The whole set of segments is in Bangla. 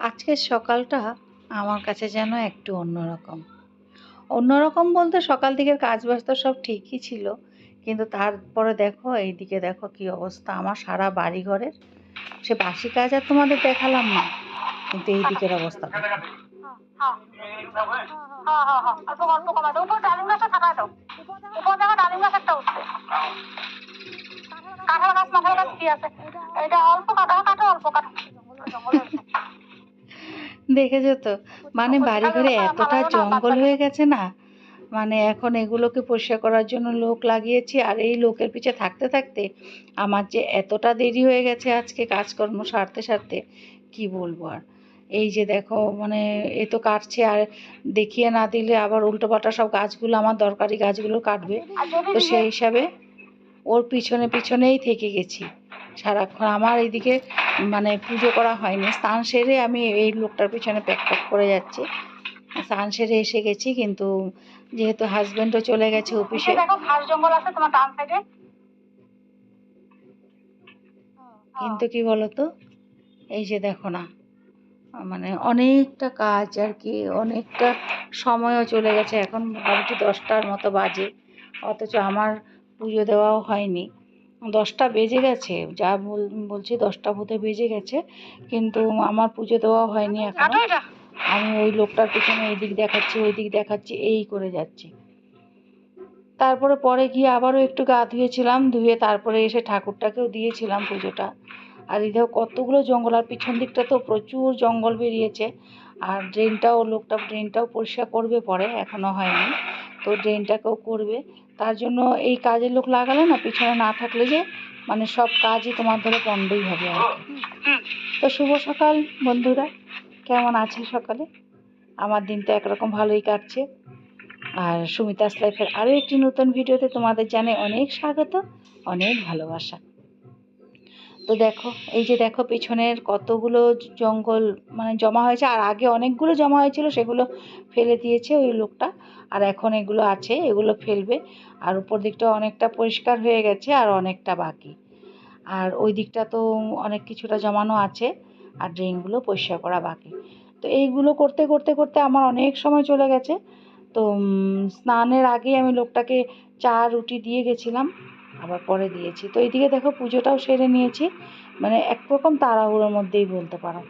আজকের সকালটা আমার কাছে যেন একটু অন্যরকম অন্যরকম বলতে সকাল দিকের কাজ বাজ সব ঠিকই ছিল কিন্তু তারপরে দেখো এইদিকে দেখো কি অবস্থা আমার সারা বাড়ি ঘরের সে বাসি কাজ আর তোমাদের দেখালাম না কিন্তু এই দিকের অবস্থা। হ্যাঁ হ্যাঁ হ্যাঁ কাঁঠাল গাছ মাথাল গাছ কি আছে এটা অল্প কাটা কাটো অল্প কাটো দেখেছ তো? মানে বাড়ি ঘরে এতটা জঙ্গল হয়ে গেছে না? মানে এখন এগুলোকে পরিষ্কার করার জন্য লোক লাগিয়েছি আর এই লোকের পিছে থাকতে থাকতে আমার যে এতটা দেরি হয়ে গেছে আজকে কাজকর্ম সারতে সারতে কি বলব আর? এই যে দেখো মানে এ তো কাটছে আর দেখিয়ে না দিলে আবার উল্টোপাল্টা সব গাছগুলো আমার দরকারি গাছগুলো কাটবে। তো সেই হিসাবে ওর পিছনে পিছনেই থেকে গেছি। সারাক্ষণ আমার এইদিকে মানে পুজো করা হয়নি। স্নান সেরে আমি এই লোকটার পিছনে প্যাক প্যাক করে যাচ্ছি। স্নান সেরে এসে গেছি কিন্তু যেহেতু হাজবেন্ডও চলে গেছে অফিসে নিচে দেখো ঘাস জঙ্গল আছে তোমার ডান সাইডে কিন্তু কি বলতো? এই যে দেখো না মানে অনেকটা কাজ আর কি অনেকটা সময়ও চলে গেছে। এখন মোটামুটি দশটার মতো বাজে। অথচ আমার পুজো দেওয়াও হয়নি। দশটা বেজে গেছে যা বলছি দশটা বোধে বেজে গেছে কিন্তু আমার পুজো দেওয়া হয়নি এখনও। আমি ওই লোকটার পিছনে এই দিক দেখাচ্ছি ওই দিক দেখাচ্ছি এই করে যাচ্ছি। তারপরে পরে গিয়ে আবারও একটু গা ধুয়েছিলাম ধুয়ে তারপরে এসে ঠাকুরটাকেও দিয়েছিলাম পুজোটা। আর এই দেখো কতগুলো জঙ্গল আর পিছন দিকটা তো প্রচুর জঙ্গল বেরিয়েছে আর ড্রেনটাও লোকটা ড্রেনটাও পরিষ্কার করবে পরে এখনও হয়নি। তো ড্রেনটাকেও করবে। তার জন্য এই কাজের লোক লাগালে না পিছনে না থাকলে যে মানে সব কাজই তোমার ধরে বন্ধই হবে আর তো শুভ সকাল বন্ধুরা। কেমন আছে সকালে? আমার দিন তো একরকম ভালোই কাটছে। আর সুমিতাস লাইফের আরও একটি নতুন ভিডিওতে তোমাদের জানে অনেক স্বাগত, অনেক ভালোবাসা। তো দেখো, এই যে দেখো পেছনের কতগুলো জঙ্গল মানে জমা হয়েছে, আর আগে অনেকগুলো জমা হয়েছিল, সেগুলো ফেলে দিয়েছে ওই লোকটা, আর এখন এগুলো আছে, এগুলো ফেলবে, আর উপর দিকটা অনেকটা পরিষ্কার হয়ে গেছে, আর অনেকটা বাকি। আর ওই দিকটা তো অনেক কিছুটা জমানো আছে, আর ড্রেনগুলো পরিষ্কার করা বাকি। তো এইগুলো করতে করতে করতে আমার অনেক সময় চলে গেছে। তো স্নানের আগেই আমি লোকটাকে চা, রুটি দিয়ে গেছিলাম। আবার পরে দিয়েছি। তো এইদিকে দেখো পুজোটাও সেরে নিয়েছি। মানে এক রকম তাড়াহুড়োর মধ্যেই বলতে পারো।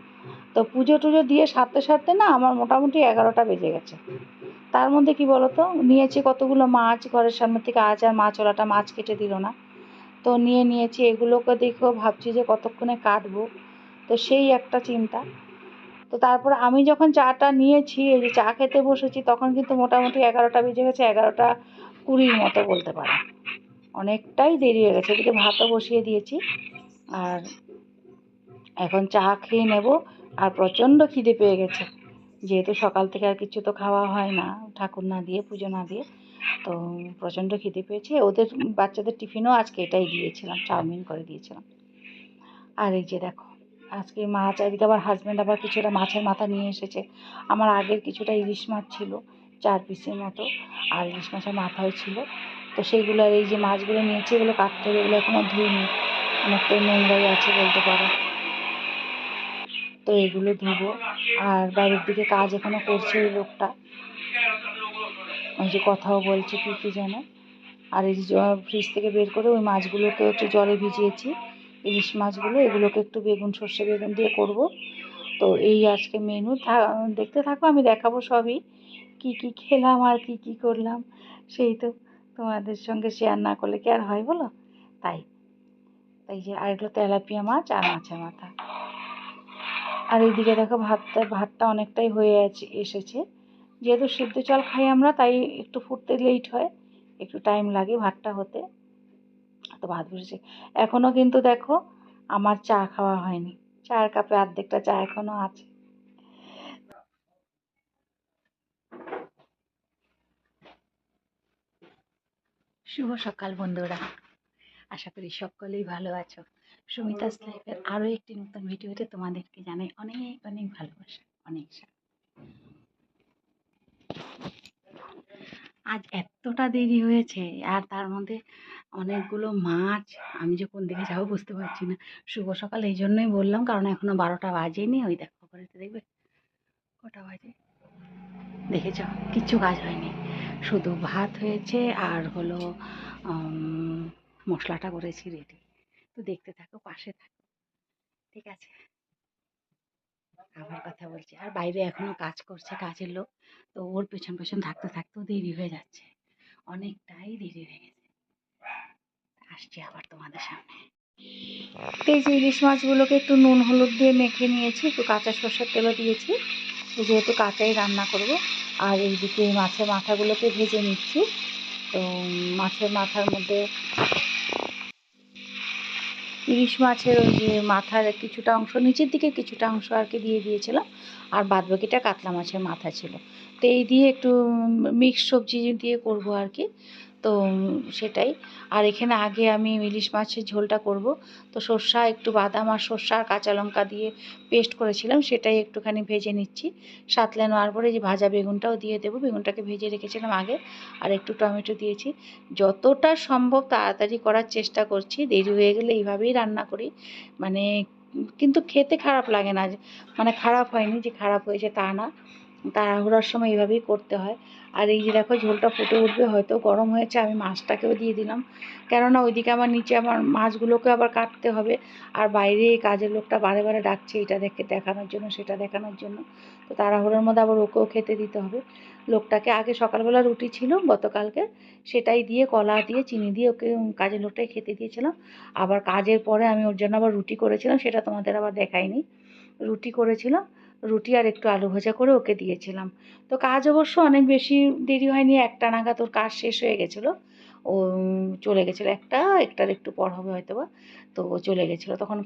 তো পুজো টুজো দিয়ে সারতে সারতে না আমার মোটামুটি এগারোটা বেজে গেছে। তার মধ্যে কি বলতো? নিয়েছি কতগুলো মাছ, ঘরের সামনে থেকে আজ আর মাছ ওলাটা মাছ কেটে দিল না। তো নিয়ে নিয়েছি, এগুলোকে দেখেও ভাবছি যে কতক্ষণে কাটবো। তো সেই একটা চিন্তা। তো তারপর আমি যখন চাটা নিয়েছি, এই যে চা খেতে বসেছি, তখন কিন্তু মোটামুটি এগারোটা বেজে গেছে, এগারোটা কুড়ির মতো বলতে পারো। অনেকটাই দেরি হয়ে গেছে। এদিকে ভাতও বসিয়ে দিয়েছি। আর এখন চা খেয়ে নেব। আর প্রচণ্ড খিদে পেয়ে গেছে। যেহেতু সকাল থেকে আর কিছু তো খাওয়া হয় না, ঠাকুর না দিয়ে, পুজো না দিয়ে, তো প্রচণ্ড খিদে পেয়েছে। ওদের বাচ্চাদের টিফিনও আজকে এটাই দিয়েছিলাম, চাউমিন করে দিয়েছিলাম। আর এই যে দেখো, আজকে মাছ, এদিকে আবার হাজব্যান্ড আবার কিছুটা মাছের মাথা নিয়ে এসেছে। আমার আগের কিছুটা ইলিশ মাছ ছিল, চার পিসের মতো। আর ইলিশ মাছের মাথাও ছিল। তো সেইগুলো আর এই যে মাছগুলো নিয়েছি, এগুলো কাটতে হবে এগুলো এখনও ধুইনি। অনেকটাই নোংরাই আছে বলতে পারো। তো এগুলো ধুবো। আর বাইরের দিকে কাজ এখনও করছে ওই লোকটা। ওই যে কথাও বলছে কি কি যেন। আর এই যে ফ্রিজ থেকে বের করে ওই মাছগুলোকে একটু জলে ভিজিয়েছি। ইলিশ মাছগুলো, এগুলোকে একটু বেগুন, সর্ষে বেগুন দিয়ে করব। তো এই আজকে মেনু দেখতে থাকো, আমি দেখাবো সবই। কি কি খেলাম আর কি কি করলাম। সেই তো। তোমাদের সঙ্গে শেয়ার না করলে কি আর হয় বলো? তাই। তাই যে আর এগুলো তেলাপিয়া মাছ আর মাছের মাথা। আর এইদিকে দেখো ভাতটা ভাতটা অনেকটাই হয়ে আছে, এসেছে। যেহেতু সিদ্ধ চাল খাই আমরা, তাই একটু ফুটতে লেট হয়। একটু টাইম লাগে ভাতটা হতে। তো ভাত বসেছে। এখনও কিন্তু দেখো আমার চা খাওয়া হয়নি। চায়ের কাপে অর্ধেকটা চা এখনও আছে। শুভ সকাল বন্ধুরা। আশা করি সকলেই ভালো আছো। সুমিতাস লাইফের আরও একটি নতুন ভিডিওতে তোমাদেরকে জানাই অনেক অনেক ভালোবাসা, অনেক আজ এতটা দেরি হয়েছে আর তার মধ্যে অনেকগুলো মাছ, আমি যে কোন দিকে যাব বুঝতে পারছি না। শুভ সকাল এই জন্যই বললাম, কারণ এখনও বারোটা বাজেনি, ওই দেখো ঘরেতে দেখবে? কটা বাজে? দেখেছ? কিচ্ছু কাজ হয়নি। শুধু ভাত হয়েছে আর হলো মশলাটা করেছি রেডি তো দেখতে থাকো, পাশে থাকো। ঠিক আছে? আবার কথা বলছি। আর বাইরে এখনও কাজ করছে কাজের লোক। তো ওর পেছন পেছন থাকতে থাকতেও দেরি হয়ে যাচ্ছে। অনেকটাই দেরি হয়ে গেছে। আসছি আবার তোমাদের সামনে। এই যে ইলিশ মাছগুলোকে একটু নুন হলুদ দিয়ে মেখে নিয়েছি, একটু কাঁচা সর্ষের তেলও দিয়েছি। যেহেতু কাঁচাই রান্না করব, আর এইদিকে মাছের মাথাগুলোকে ভেজে নিচ্ছি। তো মাছের মাথার মধ্যে ইলিশ মাছের ওই যে মাথার কিছুটা অংশ, নিচের দিকে কিছুটা অংশ আর কি দিয়ে দিয়েছিলাম, আর বাদ বাকিটা কাতলা মাছের মাথা ছিল। তো এই দিয়ে একটু মিক্স সবজি দিয়ে করব আর কি। তো সেটাই। আর এখানে আগে আমি ইলিশ মাছের ঝোলটা করব। তো সর্ষা, একটু বাদাম আর সর্ষা কাঁচা লঙ্কা দিয়ে পেস্ট করেছিলাম, সেটাই একটুখানি ভেজে নিচ্ছি। সাতলে নেওয়ার পরে যে ভাজা বেগুনটাও দিয়ে দেবো, বেগুনটাকে ভেজে রেখেছিলাম আগে, আর একটু টমেটো দিয়েছি। যতটা সম্ভব তাড়াতাড়ি করার চেষ্টা করছি, দেরি হয়ে গেলে এইভাবেই রান্না করি। মানে কিন্তু খেতে খারাপ লাগে না মানে খারাপ হয়নি যে খারাপ হয়েছে তা না। তাড়াহুড়োর সময় এইভাবেই করতে হয়। আর এই যে দেখো ঝোলটা ফুটে উঠবে, হয়তো গরম হয়েছে, আমি মাছটাকেও দিয়ে দিলাম। কেননা ওইদিকে আমার নিচে আমার মাছগুলোকে আবার কাটতে হবে। আর বাইরে এই কাজের লোকটা বারে বারে ডাকছে এটা দেখে দেখানোর জন্য, সেটা দেখানোর জন্য। তো তাড়াহুড়োর মধ্যে আবার ওকেও খেতে দিতে হবে। লোকটাকে আগে সকালবেলা রুটি ছিল গতকালকে, সেটাই দিয়ে কলা দিয়ে, চিনি দিয়ে ওকে কাজের লোকটাই খেতে দিয়েছিলাম। আবার কাজের পরে আমি ওর জন্য আবার রুটি করেছিলাম, সেটা তোমাদের আবার দেখাইনি। রুটি করেছিলাম রুটি আর একটু আলু ভাজা করে ওকে দিয়েছিলাম। তো কাজ অবশ্য অনেক বেশি দেরি হয়নি, একটা নাগাদ ওর কাজ শেষ হয়ে গেছিল। ও চলে গেছিল একটা, একটার একটু পর হবে হয়তো বা তো ও চলে গেছিল, তখন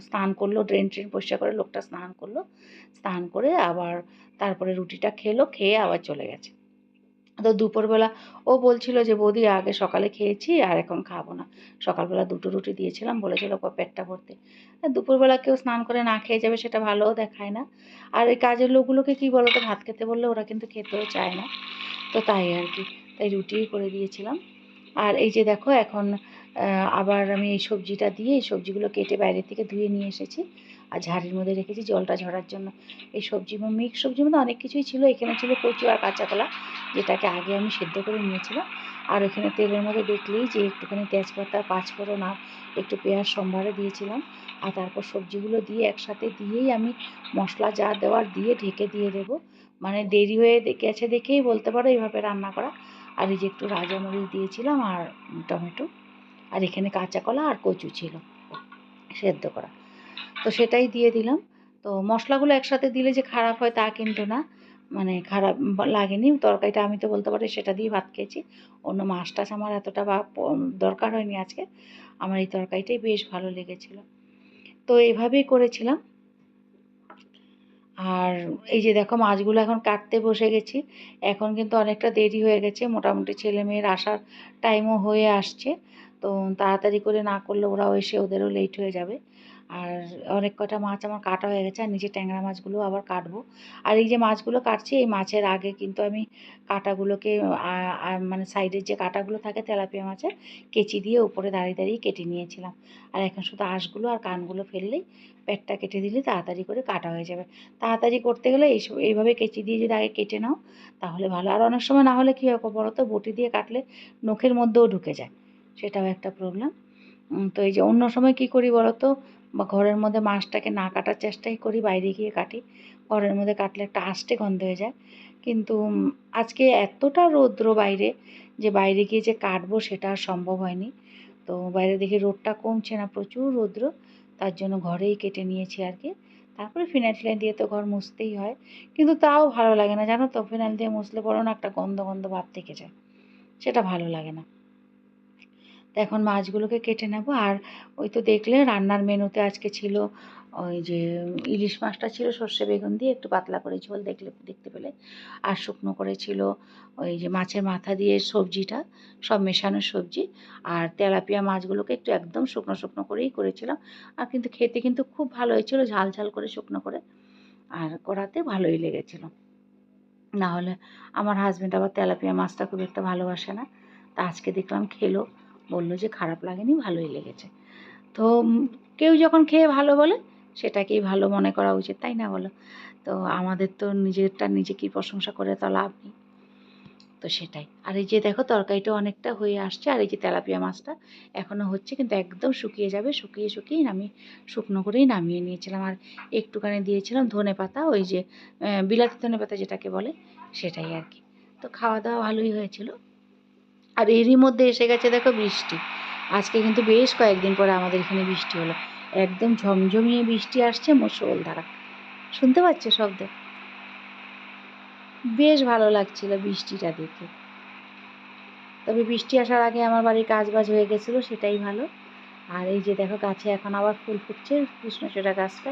স্নান করল, ড্রেন ট্রেন পরিষ্কার করে লোকটা স্নান করল। স্নান করে আবার তারপরে রুটিটা খেলো, খেয়ে আবার চলে গেছে। তো দুপুরবেলা ও বলছিল যে, বৌদি, আগে সকালে খেয়েছি আর এখন খাব না। সকালবেলা দুটো রুটি দিয়েছিলাম, বলেছিল পেটটা ভরতে। দুপুরবেলা কেউ স্নান করে না খেয়ে যাবে সেটা ভালোও দেখায় না। আর এই কাজের লোকগুলোকে কী বলো তো ভাত খেতে বললে ওরা কিন্তু খেতেও চায় না। তো তাই আর কি, তাই রুটিই করে দিয়েছিলাম। আর এই যে দেখো, এখন আবার আমি এই সবজিটা দিয়ে এই সবজিগুলো কেটে বাইরে থেকে ধুয়ে নিয়ে এসেছি। আর ঝাড়ির মধ্যে রেখেছি জলটা ঝরার জন্য। এই সবজি মিক্স সবজির মধ্যে অনেক কিছুই ছিল। এখানে ছিল কচু আর কাঁচা কলা, যেটাকে আগে আমি সেদ্ধ করে নিয়েছিলাম। আর এখানে তেলের মধ্যে দেখলেই যে একটুখানি তেজপাতা, পাঁচফোড়ন আর একটু পেঁয়াজ সম্বারে দিয়েছিলাম। আর তারপর সবজিগুলো দিয়ে একসাথে দিয়েই আমি মশলা যা দেওয়ার দিয়ে ঢেকে দিয়ে দেবো। মানে দেরি হয়ে গেছে দেখেই বলতে পারো, এইভাবে রান্না করা। আর এই যে একটু রাজামরিচ দিয়েছিলাম আর টমেটো, আর এখানে কাঁচা কলা আর কচু ছিল, সেদ্ধ করা। তো সেটাই দিয়ে দিলাম। তো মশলাগুলো একসাথে দিলে যে খারাপ হয় তা কিন্তু না মানে খারাপ লাগেনি। তরকারিটা আমি তো বলতে পারি সেটা দিয়ে ভাত খেয়েছি। অন্য মাছ টাছ আমার এতটা বা দরকার হয়নি আজকে। আমার এই তরকারিটাই বেশ ভালো লেগেছিল। তো এভাবেই করেছিলাম। আর এই যে দেখো মাছগুলো এখন কাটতে বসে গেছি, এখন কিন্তু অনেকটা দেরি হয়ে গেছে, মোটামুটি ছেলে মেয়ের আসার টাইমও হয়ে আসছে, তো তাড়াতাড়ি করে না করলে ওরাও এসে ওদেরও লেট হয়ে যাবে। আর অনেক কটা মাছ আমার কাটা হয়ে গেছে, আর নিচে ট্যাংরা মাছগুলো আবার কাটবো। আর এই যে মাছগুলো কাটছি, এই মাছের আগে কিন্তু আমি কাটাগুলোকে মানে সাইডের যে কাটাগুলো থাকে তেলাপিয়া মাছের, কেচি দিয়ে উপরে দাঁড়িয়ে দাঁড়িয়ে কেটে নিয়েছিলাম। আর এখন শুধু আঁশগুলো আর কানগুলো ফেললেই পেটটা কেটে দিলে তাড়াতাড়ি করে কাটা হয়ে যাবে। তাড়াতাড়ি করতে গেলে এইসব এইভাবে কেচি দিয়ে যদি আগে কেটে নাও, তাহলে ভালো। আর অনেক সময় না হলে কী হয় বলো তো, বটি দিয়ে কাটলে নখের মধ্যেও ঢুকে যায়। সেটাও একটা প্রবলেম তো এই যে অন্য সময় কী করি বলো তো বা ঘরের মধ্যে মাছটাকে না কাটার চেষ্টাই করি, বাইরে গিয়ে কাটি। ঘরের মধ্যে কাটলে একটা আষ্টে গন্ধ হয়ে যায়। কিন্তু আজকে এতটা রৌদ্র বাইরে যে বাইরে গিয়ে যে কাটবো সেটা আর সম্ভব হয়নি। তো বাইরে দেখি রোদটা কমছে না, প্রচুর রৌদ্র। তার জন্য ঘরেই কেটে নিয়েছি আর কি। তারপরে ফিনাইল টিনাইল দিয়ে তো ঘর মুছতেই হয়। কিন্তু তাও ভালো লাগে না, জানো তো? ফিনাইল দিয়ে মুছলে পরে না একটা গন্ধ গন্ধ ভাব থেকে যায়। সেটা ভালো লাগে না। তো এখন মাছগুলোকে কেটে নেব। আর ওই তো দেখলে রান্নার মেনুতে আজকে ছিল ওই যে ইলিশ মাছটা ছিল, সর্ষে বেগুন দিয়ে একটু পাতলা করে ঝোল দেখলে, দেখতে পেলে। আর শুকনো করে ছিল ওই যে মাছের মাথা দিয়ে সবজিটা, সব মেশানো সবজি। আর তেলাপিয়া মাছগুলোকে একটু একদম শুকনো শুকনো করেই করেছিলাম। আর কিন্তু খেতে কিন্তু খুব ভালো হয়েছিল, ঝাল ঝাল করে শুকনো করে। আর করাতে ভালোই লেগেছিল। না হলে আমার হাজব্যান্ড আবার তেলাপিয়া মাছটা খুব একটা ভালোবাসে না। তা আজকে দেখলাম খেলো। বলল যে খারাপ লাগেনি, ভালোই লেগেছে। তো কেউ যখন খেয়ে ভালো বলে, সেটাকেই ভালো মনে করা উচিত, তাই না বলো? তো আমাদের তো নিজেরটা নিজেকেই প্রশংসা করে তো লাভ নেই। তো সেটাই। আর এই যে দেখো, তরকারিটা অনেকটা হয়ে আসছে, আর এই যে তেলাপিয়া মাছটা এখনও হচ্ছে, কিন্তু একদম শুকিয়ে যাবে, শুকিয়ে শুকিয়ে নামিয়ে শুকনো করেই নামিয়ে নিয়েছিলাম। আর একটুখানি দিয়েছিলাম ধনে পাতা, ওই যে বিলাতি ধনে পাতা যেটাকে বলে, সেটাই আর কি। তো খাওয়া দাওয়া ভালোই হয়েছিল। আর এরই মধ্যে এসে গেছে দেখো বৃষ্টি। আজকে কিন্তু বেশ কয়েকদিন পরে আমাদের এখানে বৃষ্টি হলো। একদম ঝমঝমিয়ে বৃষ্টি আসছে মুষলধারা শুনতে পাচ্ছ শব্দ? বেশ ভালো লাগছিল বৃষ্টিটা দেখে। তবে বৃষ্টি আসার আগে আমার বাড়ির কাজ বাজ হয়ে গেছিল, সেটাই ভালো। আর এই যে দেখো গাছে এখন আবার ফুল ফুটছে কৃষ্ণচূড়া গাছটা।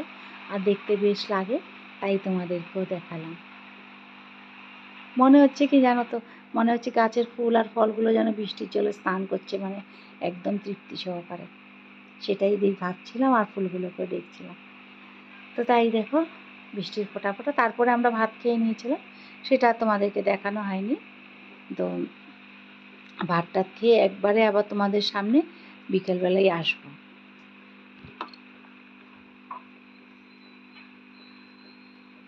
আর দেখতে বেশ লাগে, তাই তোমাদেরকেও দেখালাম। মনে হচ্ছে কি জানো তো মনে হচ্ছে গাছের ফুল আর ফলগুলো যেন বৃষ্টির জলে স্নান করছে মানে একদম তৃপ্তি সহকারে। সেটাই দেখ ভাবছিলাম আর ফুলগুলোকেও দেখছিলাম। তো তাই দেখো, বৃষ্টির ফোঁটা ফোঁটা। তারপরে আমরা ভাত খেয়ে নিয়েছিলাম, সেটা তোমাদেরকে দেখানো হয়নি। তো ভাতটা খেয়ে একবারে আবার তোমাদের সামনে বিকেলবেলায় আসব।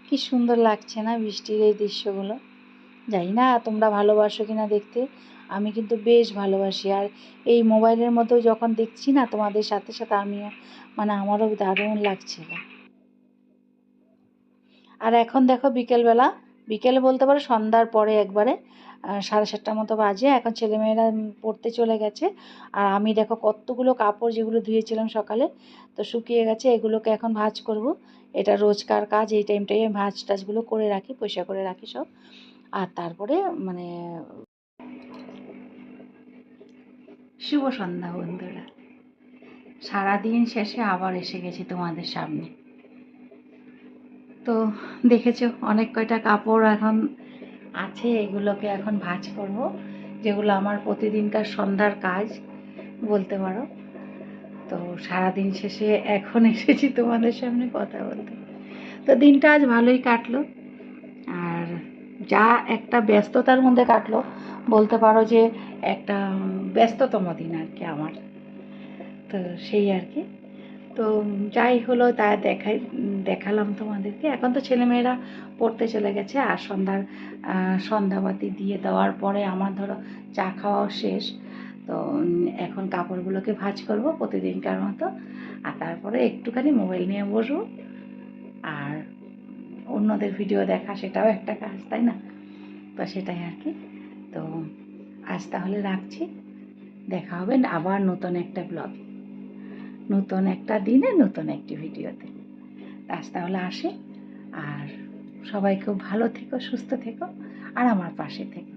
কি সুন্দর লাগছে না বৃষ্টির এই দৃশ্যগুলো? জানি না তোমরা ভালোবাসো কিনা দেখতে। আমি কিন্তু বেশ ভালোবাসি। আর এই মোবাইলের মধ্যেও যখন দেখছি না তোমাদের সাথে সাথে আমিও মানে আমারও দারুণ লাগছিল। আর এখন দেখো বিকেলবেলা, বিকেলে বলতে পারো সন্ধ্যার পরে একবারে সাড়ে সাতটার মতো বাজে, এখন ছেলেমেয়েরা পড়তে চলে গেছে। আর আমি দেখো কতগুলো কাপড় যেগুলো ধুয়েছিলাম সকালে, তো শুকিয়ে গেছে, এগুলোকে এখন ভাঁজ করব। এটা রোজকার কাজ, এই টাইমটাই আমি ভাঁজ টাজগুলো করে রাখি, পয়সা করে রাখি সব। আর তারপরে মানে শুভ সন্ধ্যা বন্ধুরা। সারাদিন শেষে আবার এসে গেছি তোমাদের সামনে। তো দেখেছ অনেক কয়টা কাপড় এখন আছে, এগুলোকে এখন ভাঁজ করব, যেগুলো আমার প্রতিদিনকার সন্ধ্যার কাজ বলতে পারো। তো সারাদিন শেষে এখন এসেছি তোমাদের সামনে কথা বলতে। তো দিনটা আজ ভালোই কাটলো। যা একটা ব্যস্ততার মধ্যে কাটলো, বলতে পারো যে একটা ব্যস্ততম দিন আর কি আমার। তো সেই আর কি। তো যাই হলো, তা দেখাই, দেখালাম তোমাদেরকে। এখন তো ছেলেমেয়েরা পড়তে চলে গেছে, আর সন্ধ্যার সন্ধ্যাবাতি দিয়ে দেওয়ার পরে আমার ধরো চা খাওয়াও শেষ। তো এখন কাপড়গুলোকে ভাঁজ করব প্রতিদিনকার মতো। আর তারপরে একটুখানি মোবাইল নিয়ে বসবো। আর অন্যদের ভিডিও দেখা, সেটাও একটা কাজ, তাই না? তো সেটাই আর কি। তো আজ তাহলে রাখছি। দেখা হবে আবার নতুন একটা ব্লগে নতুন একটা দিনে, নতুন একটি ভিডিওতে আজ তাহলে আসি। আর সবাই খুব ভালো থেকো, সুস্থ থেকো। আর আমার পাশে থেকো।